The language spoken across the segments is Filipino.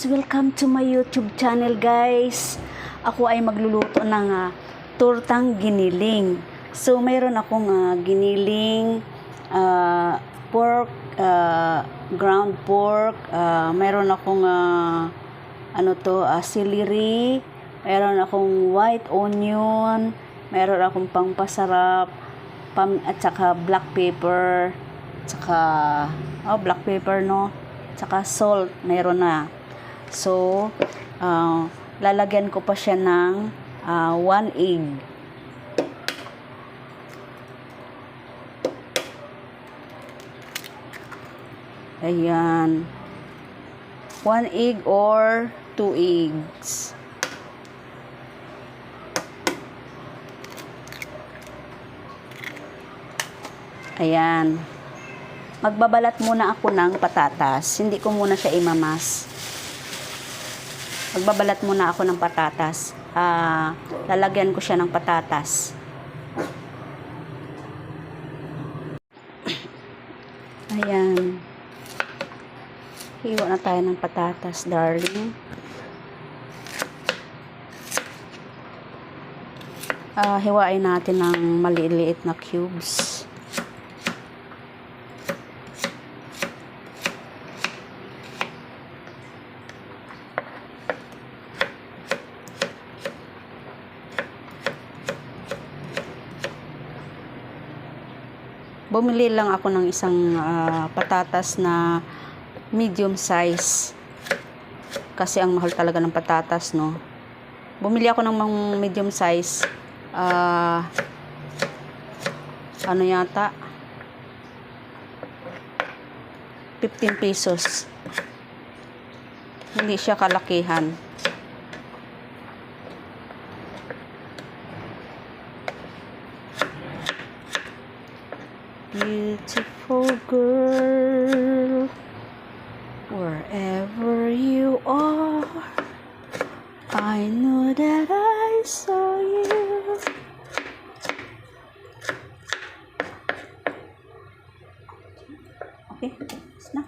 guys! Welcome to my YouTube channel guys! Ako ay magluluto ng ah, tortang giniling. So, mayroon akong ah, giniling, ah, pork, ah, ground pork, ah, mayroon akong ah, ano to, ah, celery, mayroon akong white onion, mayroon akong pangpasarap, pam, at saka black pepper, tsaka oh, black pepper no tsaka salt meron na so ah, lalagyan ko pa siya ng ah, one egg ayan one egg or two eggs ayan magbabalat muna ako ng patatas. Hindi ko muna siya imamas. Magbabalat muna ako ng patatas. Ah, lalagyan ko siya ng patatas. Ayan. Hiwa na tayo ng patatas, darling. Ah, hiwain natin ng maliliit na cubes. Bumili lang ako ng isang ah, patatas na medium size. Kasi ang mahal talaga ng patatas no? Bumili ako ng mga medium size ah, ano yata? 15 pesos. Hindi siya kalakihan Beautiful girl, wherever you are, I know that I saw you. Okay, na.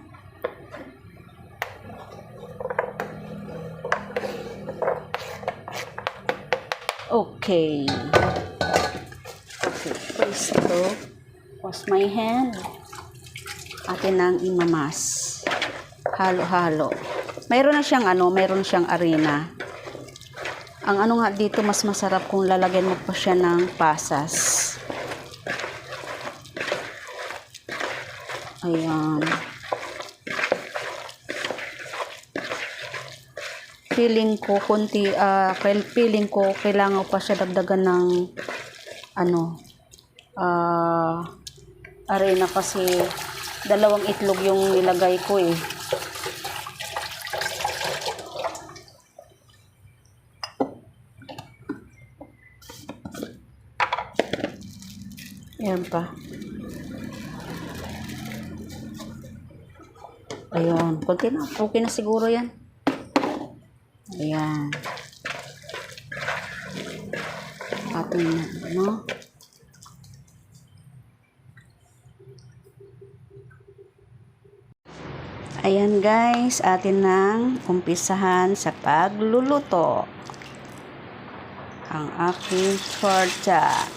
Okay. Okay, first wash my hand. Atin nang imamas. Halo-halo. Mayroon na siyang ano, mayroon siyang arena. Ang ano nga dito mas masarap kung lalagyan mo pa siya ng pasas. Ayan. Feeling ko kunti ah feeling ko kailangan pa siya dagdagan ng ano ah arena kasi dalawang itlog yung nilagay ko eh. Yan pa. Ayun. Kunti na. Okay na siguro yan. Ayan. Atin na, no? Ayan guys, atin nang umpisahan sa pagluluto ang aking torta.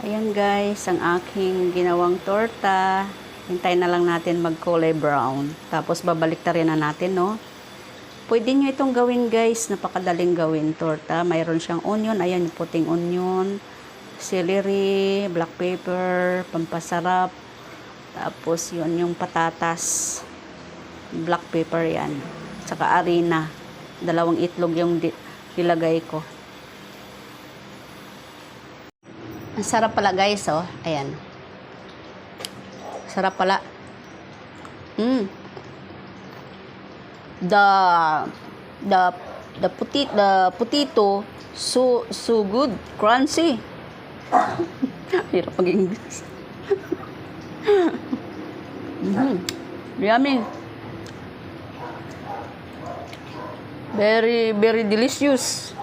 Ayan guys, ang aking ginawang torta. Hintayin na lang natin mag-kulay brown. Tapos babalik rin na natin, no? Pwede nyo itong gawin guys, napakadaling gawin torta. Mayroon siyang onion, ayan puting onion, celery, black pepper, pampasarap. Tapos yun yung patatas, black pepper yan. Tsaka arena. Dalawang itlog yung nilagay ko. Ang sarap pala guys, oh. Ayan. Sarap pala. Mm. The the the puti the potato so so good, crunchy. Hirap mag-English. mm. Yummy. Very very delicious.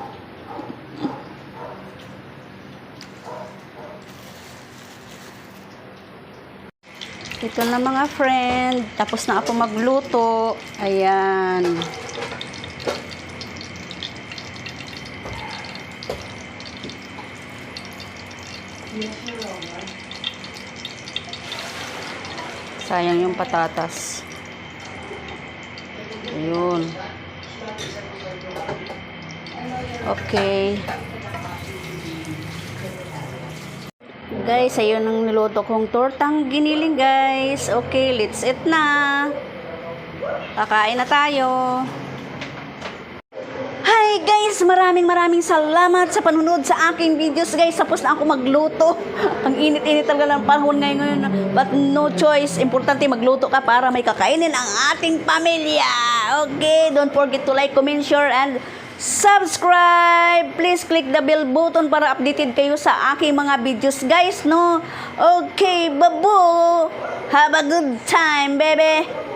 Ito na mga friend. Tapos na ako magluto. Ayan. Sayang yung patatas. Ayun. Okay. Guys, ayun ang niluto kong tortang giniling, guys. Okay, let's eat na. Kakain na tayo. Hi guys! Maraming maraming salamat sa panunod sa aking videos guys. Tapos na ako magluto. Ang init-init talaga ng panahon ngayon, ngayon. But no choice. Importante magluto ka para may kakainin ang ating pamilya. Okay, don't forget to like, comment, share, and subscribe. Please click the bell button para updated kayo sa aking mga videos guys, no? Okay, babu! Have a good time, baby!